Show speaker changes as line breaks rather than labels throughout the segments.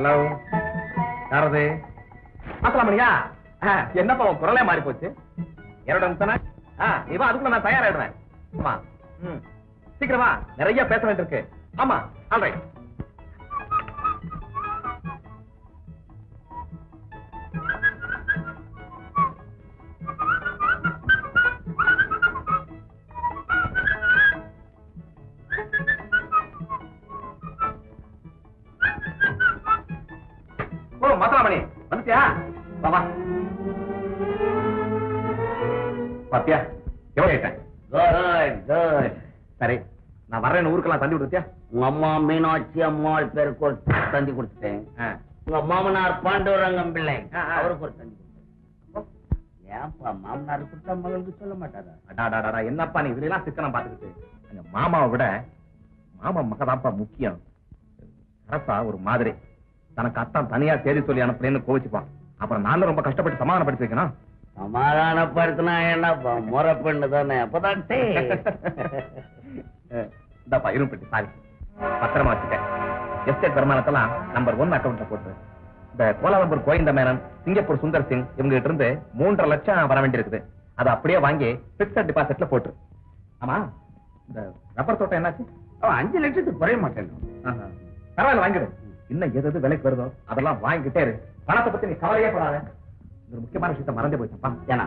Hello யாரது? மாத்தலாமணியா என்னப்பா உன் குரலே மாறி போச்சு? என்னோட நிமிஷம் இவன் அதுக்குள்ள நான் தயாராயிடுவேன். ஆமா ம். சீக்கிரமா நிறைய பேச வேண்டியிருக்கு. ஆமா ஆல்ரைட் ஊருக்கெல்லாம் தந்தி விட்டுத்தியா
உங்க அம்மா மீனாட்சி அம்மாள் பேருக்கு ஒரு தந்தி கொடுத்துட்டேன். உங்க மாமனார் பாண்டவரங்கம் பிள்ளை. அவருக்கு ஒரு தந்தி கொடுத்தேன். ஏன்பா மாமனார் கொடுத்தா மகளுக்கு சொல்ல மாட்டாரா?
அடாடாடா என்னப்பா நீ இதெல்லாம் சிக்கனம் பாத்துக்கிட்டு எங்க மாமாவை விட மாமா மகதான்ப்பா முக்கியம். அரசா ஒரு மாதிரி. தனக்கு அத்தான் தனியா தேடி சொல்லி அனுப்புறேன்னு கோவிச்சுப்பான். அப்புறம் நானும் ரொம்ப கஷ்டப்பட்டு சமாதானப்படுத்தி வைக்கணும்.
சமாதானப்படுத்தினா என்னப்பா? முறை பெண்ணு தானே அப்பதான் டே.
இந்தாப்பா இரும்பட்டி சாரி பத்திரமா வச்சுட்டேன். எஸ்டேட் வருமானத்தெல்லாம் நம்பர் ஒன் அக்கௌண்ட்ல போட்டு. இந்த Kuala Lumpur Govind Menon Singapore Sundar Singh இவங்க கிட்ட இருந்து மூன்றரை லட்சம் வர வேண்டியிருக்குது. அதை அப்படியே வாங்கி பிக்சட் டிபாசிட்ல போட்டு. ஆமா இந்த ரப்பர் தோட்டம் என்னாச்சு?
அஞ்சு லட்சத்துக்கு குறைய மாட்டேன்.
பரவாயில்ல வாங்கிடு. இன்னும் எது எது விலைக்கு வருதோ அதெல்லாம் வாங்கிக்கிட்டே இரு. பணத்தை பத்தி நீ கவலையே படாத. ஒரு முக்கியமான விஷயத்தை மறந்தே போயிட்டப்பா ஏன்னா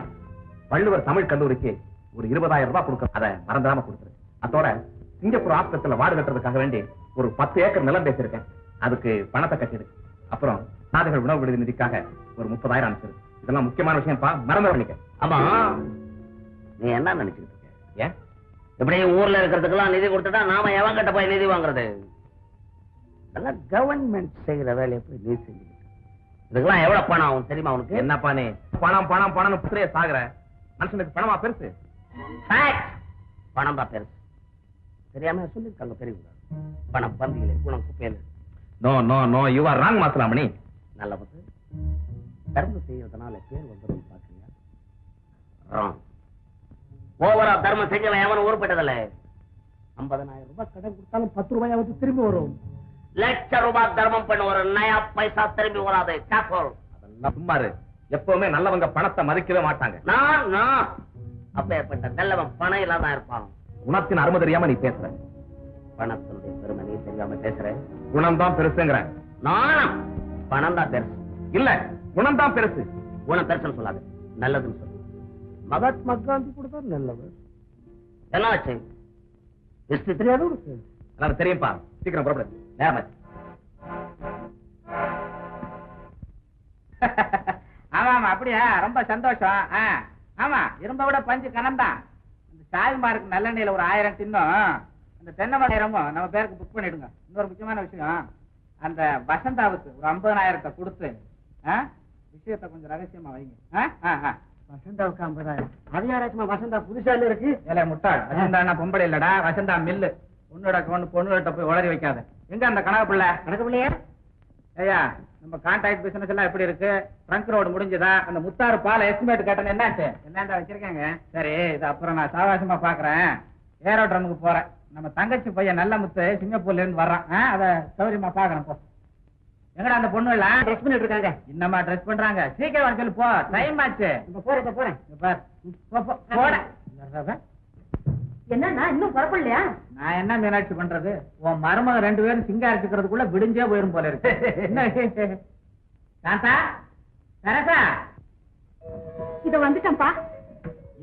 வள்ளுவர் தமிழ் கல்லூரிக்கு ஒரு இருபதாயிரம் ரூபாய் கொடுக்க அதை மறந்துடாம கொடுத்துரு. அதோட சிங்கப்பூர் ஆஸ்பத்திரியில வார்டு கட்டுறதுக்காக வேண்டி ஒரு பத்து ஏக்கர் நிலம் பேசியிருக்கேன் அதுக்கு பணத்தை கட்டிடு. அப்புறம் நாடுகள் உணவு விடுதி நிதிக்காக ஒரு முப்பதாயிரம் அனுப்பிச்சிரு இதெல்லாம் முக்கியமான விஷயம்ப்பா. மறந்து பண்ணிக்க
ஆமா. நீ என்ன நினைச்சிட்டு இருக்க?
ஏன்?
இப்படி ஊர்ல இருக்கிறதுக்கெல்லாம் நிதி கொடுத்துட்டா நாம எவன் கிட்ட போய் நிதி வாங்குறது? இதெல்லாம் கவர்மெண்ட் செய்யற வேலையை போய் நீ செஞ்சு இதுக்கெல்லாம் எவ்வளவு பணம் ஆகும் தெரியுமா உனக்கு?
என்னப்பா நீ? பணம் பணம் பணம் புத்திரைய சாகுற. மனுஷனுக்கு பணமா பெருசு.
பணம் தான் பெருசு. தெரியாம சொல்லிருக்காங்க பெரியவங்க. பணம் பந்தியில குணம் குப்பையில.
No no no you are wrong Masalamani
நல்ல பத்து. தர்மம் செய்யறதுனால பேர் வந்துடும் பாக்குறீங்க. ராங் ஓவரா தர்மம் செஞ்சவன் எவனும் உருப்பட்டதில்ல. ஐம்பதனாயிரம் ரூபாய் கடன் கொடுத்தாலும் பத்து ரூபாயாவது திரும்பி வரும். லட்ச ரூபாய் தர்மம் பண்ண ஒரு நயா பைசா திரும்பி வராது. கேர்ஃபுல்
அதெல்லாம் சும்மா இரு. எப்பவுமே நல்லவங்க பணத்தை மதிக்கவே மாட்டாங்க.
நான் நான். அப்பேற்பட்ட நல்லவன் பணம் இல்லாம இருப்பான்.
குணத்தின் அருமை தெரியாம நீ பேசுற.
பணத்தினுடைய பெருமை நீ தெரியாம பேசுறேன்
குணம் தான் பெருசுங்கிற.
நானும் பணம் தான் பெருசு.
இல்ல குணம் தான் பெருசு.
உன பெருசுன்னு சொல்லாது. நல்லதுன்னு சொல்லு மகாத்மா காந்தி கூட தான் நல்லவர். என்ன ஆச்சு? ஹிஸ்டரி தெரியாது
எனக்கு தெரியும்பா சீக்கிரம் புறப்படு. நேரம்
ஆமா ஆமா அப்படியா? ரொம்ப சந்தோஷம். ஆமா இரும்ப விட பஞ்சு கனம்தான். இந்த சாய்மாருக்கு நல்லெண்ணெயில ஒரு ஆயிரம் டின்னும் அந்த தென்னை மலையரமும் நம்ம பேருக்கு புக் பண்ணிடுங்க. இன்னொரு முக்கியமான விஷயம் அந்த வசந்தாவுக்கு ஒரு ஐம்பதனாயிரத்தை கொடுத்து விஷயத்தை கொஞ்சம் ரகசியமா வைங்க.
வசந்தாவுக்கு ஐம்பதாயிரம். அது யாராச்சும் வசந்தா புதுசா இருக்கு?
ஏலே முட்டாள் வசந்தா பொம்பளை இல்லடா வசந்தா மில்லு. பொண்ணோட பொண்ணு பொண்ணுகிட்ட போய் உளறி வைக்காத. எங்க அந்த கனவு பிள்ளை
கணக்கு பிள்ளையா
ஐயா நம்ம கான்ட்ராக்ட் பிசினஸ் எல்லாம் எப்படி இருக்கு? ட்ரங்க் ரோடு முடிஞ்சதா? அந்த முத்தாறு பால் எஸ்டிமேட் கட்டணும் என்னாச்சு? என்னடா வச்சிருக்காங்க? சரி இது அப்புறம் நான் சாவாசமா பாக்குறேன். ஏரோட்ரமுக்கு போறேன். நம்ம தங்கச்சி பையன் நல்ல முத்து சிங்கப்பூர்ல இருந்து வர்றான். அத சௌரியமா பாக்குறேன் போ. எங்கடா அந்த பொண்ணு எல்லாம்? ட்ரெஸ் பண்ணிட்டு இருக்காங்க. இன்னமா ட்ரெஸ் பண்றாங்க? சீக்கிரம் வர சொல்லு போ. டைம் ஆச்சு. இப்ப போறேன் போறேன். போடா.
என்னன்னா இன்னும் புறப்படலையா?
நான் என்ன மீனாட்சி பண்றது? உன் மருமக ரெண்டு பேரும் சிங்காரிச்சுக்கிறதுக்குள்ள விடிஞ்சே போயிரும் போல இருக்கு. சாந்தா சரசா
இத வந்துட்டேன்ப்பா.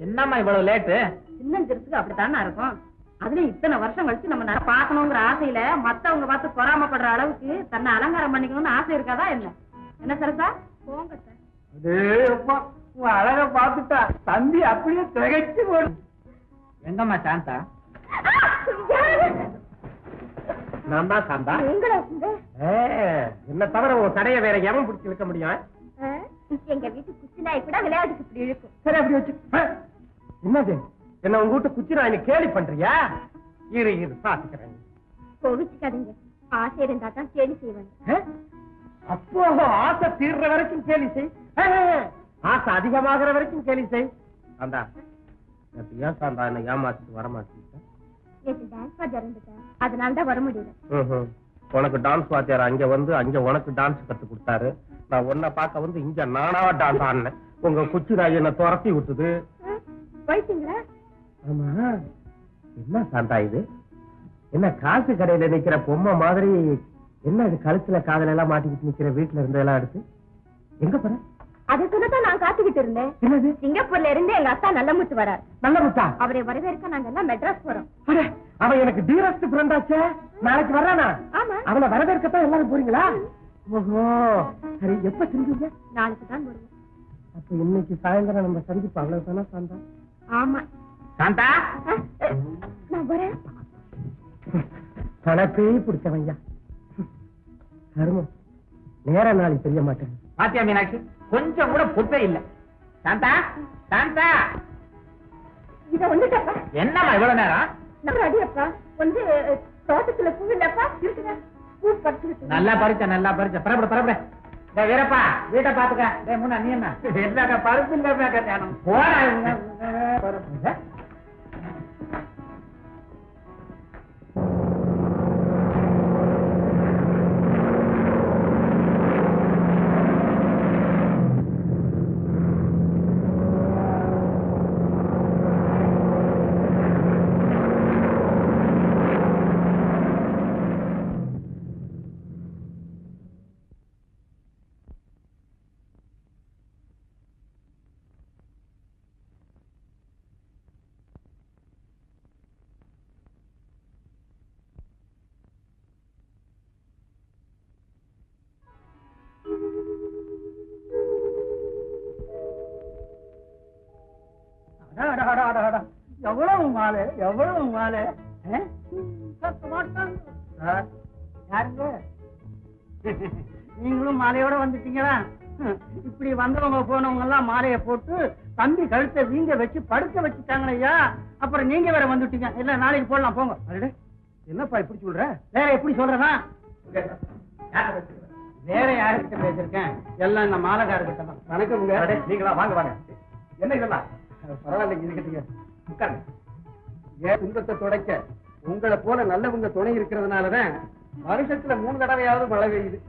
என்னம்மா இவ்வளவு லேட்டு
சின்னஞ்சிறதுக்கு அப்படித்தானே இருக்கும். அதுலயும் இத்தனை வருஷம் கழிச்சு நம்ம நல்லா ஆசையில மத்தவங்க பார்த்து பொறாமப்படுற அளவுக்கு தன்னை அலங்காரம் பண்ணிக்கணும்னு ஆசை இருக்காதா என்ன? என்ன சரசா? போங்க சார்
அழக பாத்துட்டா தம்பி அப்படியே திகைச்சு போடும் எங்கம்மா சாந்தா? நான் தான் சாந்தா என்ன தவிர உன் கடையை வேற எவன் பிடிச்சி இழுக்க முடியும்?
எங்க வீட்டு குச்சி நாய் கூட விளையாட்டுக்கு இப்படி இழுக்கும்.
சரி அப்படி வச்சு. என்னது? என்ன உங்க வீட்டு குச்சி நான் கேலி பண்றியா? இரு இரு பாத்துக்கிறேன்
கோவிச்சுக்காதீங்க. ஆசை இருந்தா தான் கேலி செய்வாங்க
அப்போ ஆசை தீர்ற வரைக்கும் கேலி செய். ஆசை அதிகமாகிற வரைக்கும் கேலி செய். சாந்தா நேத்து ஏன் சாந்தா என்ன ஏமாத்திட்டு வர மாட்டேங்க
நேற்று டான்ஸ் பாஜ் இறந்துட்டேன். அதனால தான் வர முடியல.
உனக்கு டான்ஸ் வாத்தியார் அங்க வந்து அங்க உனக்கு டான்ஸ் கத்து கொடுத்தாரு. நான் உன்னை பார்க்க வந்து இங்க நானா டான்ஸ் ஆடினேன். உங்க குச்சி ராய் என்ன துரத்தி விட்டுது.
போயிட்டீங்களா?
ஆமா. என்ன சாந்தா இது? என்ன காசு கடையில நிக்கிற பொம்மை மாதிரி என்ன இது கழுத்துல காதல எல்லாம் மாட்டிக்கிட்டு நிக்கிற வீட்டுல இருந்ததெல்லாம் எடுத்து? எங்க போற?
அதுக்கு தான் நான் காத்துக்கிட்டு இருந்தேன்.
என்னது?
சிங்கப்பூர்ல இருந்து எங்க அத்தா நல்ல முத்து வரார்.
நல்ல முத்தா?
அவரை வரவேற்க நாங்க எல்லாம் மெட்ராஸ் போறோம்.
அவன் எனக்கு டீரஸ்ட் ஃப்ரெண்ட் ஆச்சே. நாளைக்கு வர்றானா?
ஆமா.
அவனை வரவேற்கத்தான் எல்லாரும் போறீங்களா? ஓஹோ. சரி எப்ப செஞ்சீங்க
நாளைக்கு தான் வருவோம்.
அப்ப இன்னைக்கு சாயந்தரம் நம்ம சந்திப்பு அவ்வளவுதானா சாந்தா?
ஆமா.
சாந்தா?
நான் வரேன்.
கருமம் நேர நாளைக்கு தெரிய மாட்டேன்
பாத்தியா மீனாட்சி? கொஞ்சம் கூட பொப்பே இல்ல. சாந்தா சாந்தா.
இத வந்துட்டப்பா
என்னம்மா இவ்வளவு நேரம்?
நம்ம அடியப்பா வந்து தோட்டத்துல பூ இல்லப்பா? இருக்குங்க. பூ பறிச்சுக்கிட்டு
நல்லா பறிச்ச நல்லா பறிச்ச. பரப்பட பரப்பட. டேய் வீரப்பா வீட்டை பாத்துக்க டேய் முன்னா நீ என்ன? என்னக்கா பருப்பு இல்ல ஞானம் போடா மாலை எவ்வளவு மாலை. சார், யாருங்க? நீங்களும் மாலையோட வந்துட்டீங்களா? இப்படி வந்தவங்க போனவங்க எல்லாம் மாலையை போட்டு தம்பி கழுத்தை வீங்க வச்சு படுக்க வச்சுட்டாங்களே ஐயா. அப்புறம் நீங்க வேற வந்துட்டீங்க. இல்ல நாளைக்கு போடலாம் போங்க. என்னப்பா இப்படி சொல்ற? வேற எப்படி சொல்றதா? வேற யாருக்கிட்ட பேசிருக்கேன் எல்லாம் இந்த மாலைக்காரர்கிட்ட தான். வணக்கம்
அடே, நீங்களா? வாங்க வாங்க. என்ன இதெல்லாம்?
பரவாயில்ல இருக்கட்டுங்க
உட்காருங்க.
ஏன் துன்பத்தை துடைக்க? உங்களை போல நல்லவங்க துணை இருக்கிறதுனாலதான் வருஷத்துல மூணு தடவையாவது மழை பெய்யுது.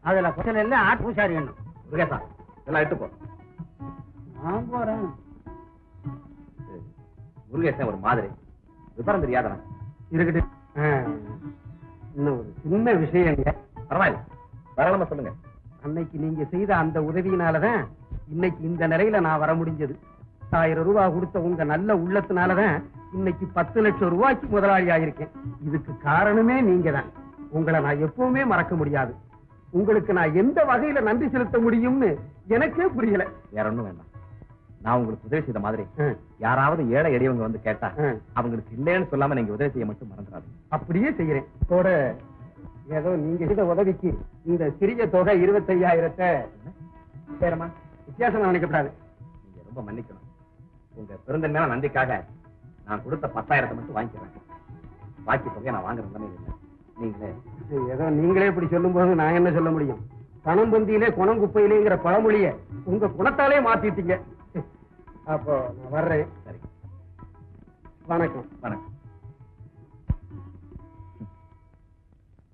அதுல குச்சல் எல்லாம் ஆட் பூசாரி எண்ணம்
முருகேசா இதெல்லாம் எடுத்து போ.
நான் போறேன்.
முருகேசன் ஒரு மாதிரி. விவரம் தெரியாதவன்.
இருக்கட்டு இன்னும் ஒரு சின்ன விஷயங்க.
பரவாயில்ல. தாராளமா சொல்லுங்க.
அன்னைக்கு நீங்க செய்த அந்த உதவியினாலதான் இன்னைக்கு இந்த நிலையில நான் வர முடிஞ்சது. ஆயிரம் ரூபாய் கொடுத்த உங்க நல்ல உள்ளத்தினாலதான் இன்னைக்கு பத்து லட்சம் ரூபாய்க்கு முதலாளி ஆயிருக்கேன் இதுக்கு காரணமே நீங்க தான் உங்களை நான் எப்பவுமே மறக்க முடியாது. உங்களுக்கு நான் எந்த வகையில நன்றி செலுத்த முடியும்னு எனக்கே புரியல.
வேற ஒண்ணும் வேண்டாம். நான் உங்களுக்கு உதவி செய்த மாதிரி யாராவது ஏழை எளியவங்க வந்து கேட்டா. அவங்களுக்கு இல்லைன்னு சொல்லாம நீங்க உதவி செய்ய மட்டும் மறந்துடாது
அப்படியே செய்யறேன். கூட ஏதோ நீங்க செய்த உதவிக்கு இந்த சிறிய தொகை இருபத்தையாயிரத்தை
சரிம்மா
வித்தியாசமா நினைக்கப்படாது
நீங்க ரொம்ப மன்னிக்கணும். உங்க பெருந்தன்மையான நன்றிக்காக நான் கொடுத்த பத்தாயிரத்தை மட்டும் வாங்கிக்கிறேன். பாக்கி தொகையை நான் வாங்குற இல்லை. நீங்களே.
ஏதோ நீங்களே இப்படி சொல்லும்போது நான் என்ன சொல்ல முடியும்? பணம் பந்தியிலே குணம் குப்பையிலேங்கிற பழமொழிய உங்க குணத்தாலே மாத்திட்டீங்க. அப்போ நான் வர்றேன்.
சரி.
வணக்கம்.
வணக்கம்.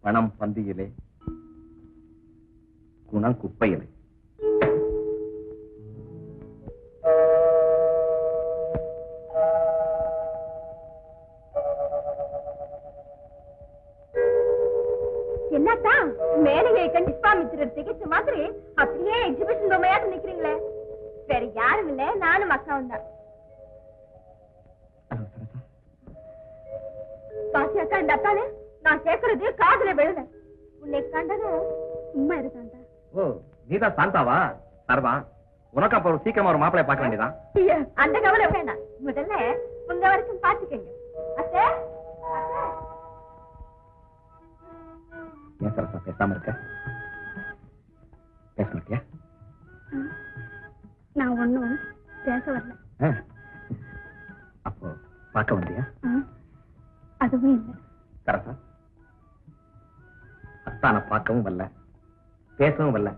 பணம் பந்தியிலே குணம் குப்பையிலே.
பாத்தி அக்கா இந்த அத்தானே நான் கேக்குறது காதுல விழுத உன்னை கண்டதும் சும்மா இருக்காண்டா
ஓ நீதான் சாந்தாவா? சரதான் உனக்கு அப்ப ஒரு சீக்கிரமா ஒரு மாப்பிளைய பார்க்க வேண்டியதான்
அந்த கவலை வேண்டாம். முதல்ல உங்க வரைக்கும் பாத்துக்கங்க அத்தை அத்தை.
ஏன் சரசா பேசாம இருக்க? பேச மாட்டியா
நான் ஒண்ணும் பேச வரல.
அப்போ பார்க்க வந்தியா?
அதுவும் இல்லை.
சரசா அத்தானை பார்க்கவும் வரல. பேசவும் வரல.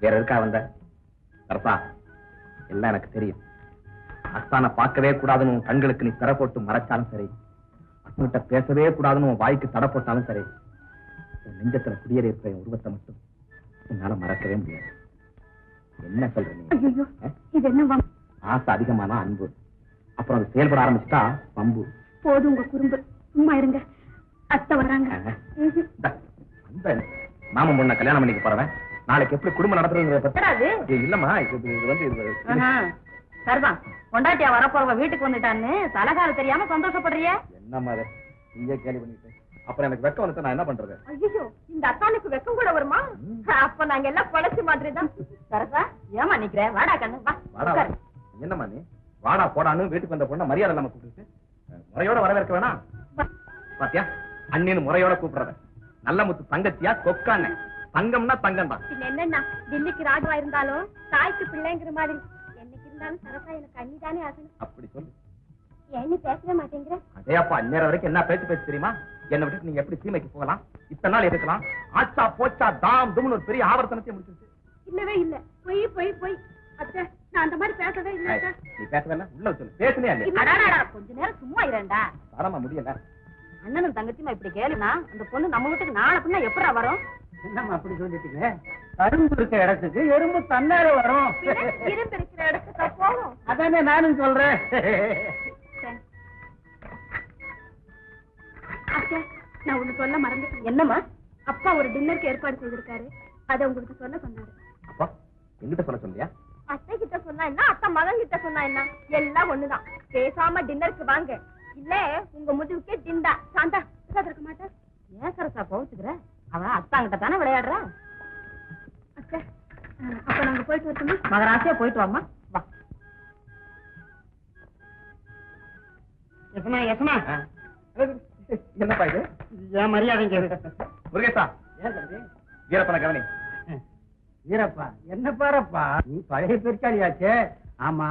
வேற இருக்கா வந்த? சரசா எல்லாம் எனக்கு தெரியும். அத்தானை பார்க்கவே கூடாதுன்னு உன் கண்களுக்கு நீ திரை போட்டு மறைச்சாலும் சரி. அத்தன்கிட்ட பேசவே கூடாதுன்னு உன் வாய்க்கு தடை போட்டாலும் சரி. என் நெஞ்சத்துல குடியேறி இருக்கிற என் உருவத்தை மட்டும் என்னால மறக்கவே முடியாது. என்ன சொல்ற நீ?
ஐயோ
ஆ?
இது என்ன வம்-
ஆசை அதிகமான அன்பு. அப்புறம் அது செயல்பட ஆரம்பிச்சுட்டா பம்பு
போதும் உங்க குறும்பு. சும்மா இருங்க. அத்தை வராங்க.
மாமன் பொண்ணை கல்யாணம் பண்ணிக்க போறவன் நாளைக்கு எப்படி குடும்பம்?
இது
இல்லம்மா இது வந்து.
சரிதான். பொண்டாட்டியா வரப்போறவ வீட்டுக்கு வந்துட்டான்னு தலகால தெரியாம சந்தோஷப்படுறிய?
என்னம்மா நீயே கேள்வி பண்ணிட்டு. அப்புறம் எனக்கு வெக்கம் வந்து நான் என்ன பண்றது?
ஐயோ இந்த அத்தானுக்கு வெக்கம் கூட வருமா? அப்ப நாங்க எல்லாம் பழச்சு மாதிரி தான் சரசா ஏமா நிக்கிற? வாடா கண்ணு
வாடா. என்னம்மா நீ? வாடா போடான்னு வீட்டுக்கு வந்த பொண்ணை மரியாதை நம்ம கூப்பிட்டு முறையோட வரவேற்க வேணாம். பாத்தியா? அண்ணின்னு முறையோட கூப்பிடுறத. நல்ல முத்து தங்கச்சியா? கொக்கான்னு. தங்கம்னா தங்கம் தான்
என்னன்னா டில்லிக்கு ராஜுவா இருந்தாலும் தாய்க்கு பிள்ளைங்கிற மாதிரி. என்னைக்கு இருந்தாலும் சரசா எனக்கு அண்ணி தானே ஆகணும்.
அப்படி சொல்லு.
ஏன்னு பேசவே மாட்டேங்கிற?
அதே அப்பா அந்நேரம் வரைக்கும் என்ன பேச்சு பேச தெரியுமா? என்னை விட்டு நீங்க எப்படி சீமைக்கு போகலாம்? இத்தனை நாள் இருக்கலாம் ஆச்சா போச்சா தாம் தும்னு ஒரு பெரிய ஆவர்த்தனத்தை முடிச்சிருச்சு.
இல்லவே இல்ல. பொய் பொய் பொய். அத்தை நான் அந்த மாதிரி பேசவே இல்ல.
நீ பேசவே இல்லை? உள்ள சொல்லு. பேசுனே
அடாடாடா, கொஞ்ச நேரம் சும்மா இரண்டா
தரமா முடியல.
அண்ணனும் தங்கச்சியுமா இப்படி கேளுனா அந்த பொண்ணு நம்ம வீட்டுக்கு நாளை பின்ன எப்படா வரும்?
என்னம்மா அப்படி சொல்லிட்டீங்க? கரும்பு இருக்க இடத்துக்கு எறும்பு தன்னால வரும்.
இரும்பு இருக்கிற இடத்துக்கு போகும்
அதானே நானும் சொல்றேன்.
நான் ஒண்ணு சொல்ல மறந்துட்டேன்.
என்னம்மா?
அப்பா ஒரு டின்னருக்கு ஏற்பாடு செய்திருக்காரு. அதை உங்களுக்கு சொல்ல சொன்னாரு.
அப்பா எங்கிட்ட சொல்ல சொல்லியா?
அத்தை கிட்ட சொன்னா என்ன? அத்தை மகன் கிட்ட சொன்னா என்ன? எல்லாம் ஒண்ணுதான். பேசாம டின்னருக்கு வாங்க. இல்ல உங்க முதுகுக்கே டிண்டா சாந்தா இருக்க மாட்டேன்.
ஏன் சரசா கோவிச்சுக்கிற அவன் அத்தாங்கிட்ட தானே விளையாடுறா?
அப்ப நாங்க போயிட்டு வரட்டுமா?
மகராசியா போயிட்டு வாமா வா. யசமா யசமா.
என்னப்பா இது?
ஏன் மரியாதைங்க
முருகேசா.
ஏன் தம்பி?
வீரப்பன கவனி.
வீரப்பா என்ன பாரப்பா? நீ பழைய பெருச்சாளியாச்சே. ஆமா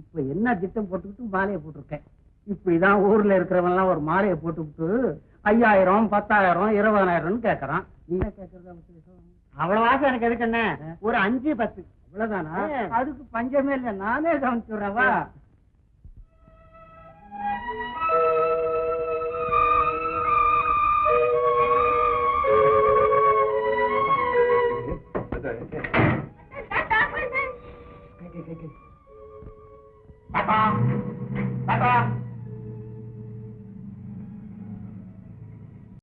இப்ப என்ன திட்டம் போட்டுக்கிட்டு மாலையை போட்டிருக்கேன். இப்ப இதான் ஊர்ல இருக்கிறவன் ஒரு மாலையை போட்டுக்கிட்டு ஐயாயிரம் பத்தாயிரம் இருபதாயிரம்னு கேக்குறான். நீ என்ன கேக்குறது அவ்வளவு ஆசை எனக்கு எதுக்கு என்ன? ஒரு அஞ்சு பத்து. அவ்வளவுதானா? அதுக்கு பஞ்சமே இல்ல. நானே கவனிச்சுடுறவா
பாப்பா.